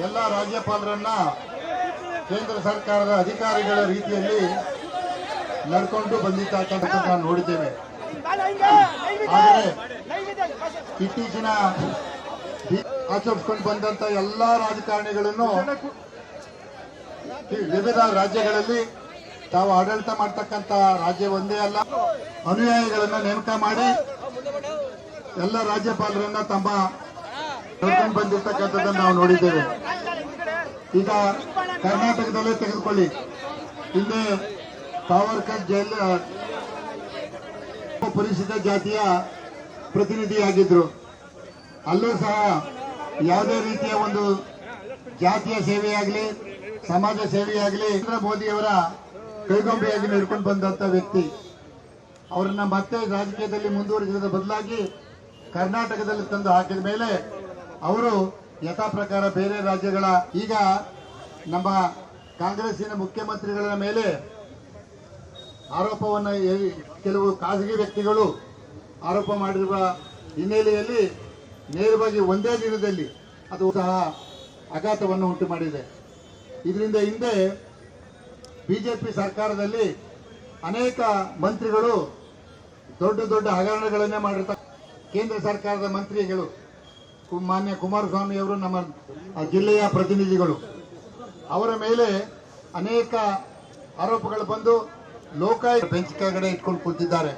ಎಲ್ಲ ರಾಜ್ಯಪಾಲರನ್ನ ಕೇಂದ್ರ ಸರ್ಕಾರದ ಅಧಿಕಾರಿಗಳ ರೀತಿಯಲ್ಲಿ ನಡ್ಕೊಂಡು ಬಂದಿರ್ತಕ್ಕಂಥ ನಾವು ನೋಡಿದ್ದೇವೆ. ಆದರೆ ಇತ್ತೀಚಿನ ಆಚರಿಸ್ಕೊಂಡು ಬಂದಂತ ಎಲ್ಲಾ ರಾಜಕಾರಣಿಗಳನ್ನು ವಿವಿಧ ರಾಜ್ಯಗಳಲ್ಲಿ ತಾವು ಆಡಳಿತ ಮಾಡ್ತಕ್ಕಂತ ರಾಜ್ಯ ಒಂದೇ ಅಲ್ಲ. ಅನುಯಾಯಿಗಳನ್ನ ನೇಮಕ ಮಾಡಿ ಎಲ್ಲ ರಾಜ್ಯಪಾಲರನ್ನ ತಮ್ಮ ನೋಡ್ಕೊಂಡು ಬಂದಿರ್ತಕ್ಕಂಥದ್ದನ್ನು ನಾವು ನೋಡಿದ್ದೇವೆ. ಈಗ ಕರ್ನಾಟಕದಲ್ಲೇ ತೆಗೆದುಕೊಳ್ಳಿ. ಹಿಂದೆ ಸಾವರ್ಕರ್ ಜೈಲ ಪರಿಶಿಷ್ಟ ಜಾತಿಯ ಪ್ರತಿನಿಧಿಯಾಗಿದ್ರು. ಅಲ್ಲೂ ಸಹ ಯಾವುದೇ ರೀತಿಯ ಒಂದು ಜಾತಿಯ ಸೇವೆಯಾಗಲಿ, ಸಮಾಜ ಸೇವೆಯಾಗಲಿ, ನರೇಂದ್ರ ಮೋದಿಯವರ ಕೈಗೊಂಬೆಯಾಗಿ ನಡ್ಕೊಂಡು ಬಂದಂಥ ವ್ಯಕ್ತಿ. ಅವರನ್ನ ಮತ್ತೆ ರಾಜಕೀಯದಲ್ಲಿ ಮುಂದುವರಿಸಿದ ಬದಲಾಗಿ ಕರ್ನಾಟಕದಲ್ಲಿ ತಂದು ಹಾಕಿದ ಮೇಲೆ ಅವರು ಯಥಾ ಪ್ರಕಾರ ಬೇರೆ ರಾಜ್ಯಗಳ, ಈಗ ನಮ್ಮ ಕಾಂಗ್ರೆಸ್ಸಿನ ಮುಖ್ಯಮಂತ್ರಿಗಳ ಮೇಲೆ ಆರೋಪವನ್ನು ಕೆಲವು ಖಾಸಗಿ ವ್ಯಕ್ತಿಗಳು ಆರೋಪ ಮಾಡಿರುವ ಹಿನ್ನೆಲೆಯಲ್ಲಿ ನೇರವಾಗಿ ಒಂದೇ ದಿನದಲ್ಲಿ ಅದು ಸಹ ಆಘಾತವನ್ನು ಉಂಟು ಮಾಡಿದೆ. ಇದರಿಂದ ಹಿಂದೆ ಬಿಜೆಪಿ ಸರ್ಕಾರದಲ್ಲಿ ಅನೇಕ ಮಂತ್ರಿಗಳು ದೊಡ್ಡ ದೊಡ್ಡ ಹಗರಣಗಳನ್ನೇ ಮಾಡಿರ್ತಾರೆ ಕೇಂದ್ರ ಸರ್ಕಾರದ ಮಂತ್ರಿಗಳು ಮಾನ್ಯ ಕುಮಾರಸ್ವಾಮಿ ಅವರು ನಮ್ಮ ಜಿಲ್ಲೆಯ ಪ್ರತಿನಿಧಿಗಳು. ಅವರ ಮೇಲೆ ಅನೇಕ ಆರೋಪಗಳು ಬಂದು ಲೋಕಾಯುಕ್ತ ಬೆಂಚ್ ಕೆಳಗಡೆ ಇಟ್ಕೊಂಡು ಕೂತಿದ್ದಾರೆ.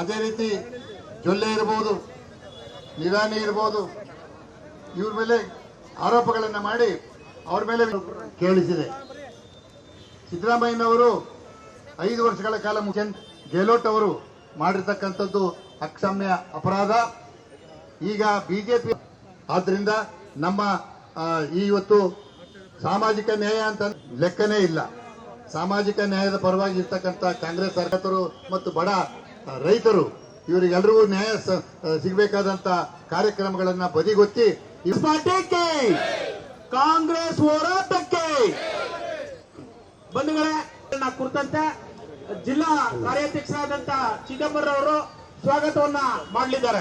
ಅದೇ ರೀತಿ ಜೊಲ್ಲೆ ಇರ್ಬೋದು ನಿರಾನಿ ಇರ್ಬೋದು, ಇವ್ರ ಮೇಲೆ ಆರೋಪಗಳನ್ನು ಮಾಡಿ ಅವ್ರ ಮೇಲೆ ಕೇಳಿಸಿದೆ. ಸಿದ್ದರಾಮಯ್ಯನವರು ಐದು ವರ್ಷಗಳ ಕಾಲ ಮುಖ್ಯ ಗೆಹ್ಲೋಟ್ ಅವರು ಮಾಡಿರ್ತಕ್ಕಂಥದ್ದು ಅಕ್ಷಮ್ಯ ಅಪರಾಧ. ಈಗ ಬಿಜೆಪಿ ಆದ್ರಿಂದ ನಮ್ಮ ಇವತ್ತು ಸಾಮಾಜಿಕ ನ್ಯಾಯ ಅಂತ ಲೆಕ್ಕನೇ ಇಲ್ಲ. ಸಾಮಾಜಿಕ ನ್ಯಾಯದ ಪರವಾಗಿ ಇರ್ತಕ್ಕಂಥ ಕಾಂಗ್ರೆಸ್ ಸರ್ಕಾರರು ಮತ್ತು ಬಡ ರೈತರು ಇವರಿಗೆಲ್ಲರಿಗೂ ನ್ಯಾಯ ಸಿಗಬೇಕಾದಂತ ಕಾರ್ಯಕ್ರಮಗಳನ್ನ ಬದಿಗೊತ್ತಿ ಕಾಂಗ್ರೆಸ್ ಹೋರಾಟಕ್ಕೆ! ಬಂಧುಗಳೇ ಕುರಿತಂತೆ ಜಿಲ್ಲಾ ಕಾರ್ಯಾಧ್ಯಕ್ಷರಾದಂತ ಚಿದಂಬರಂ ಅವರು ಸ್ವಾಗತವನ್ನ ಮಾಡಲಿದ್ದಾರೆ.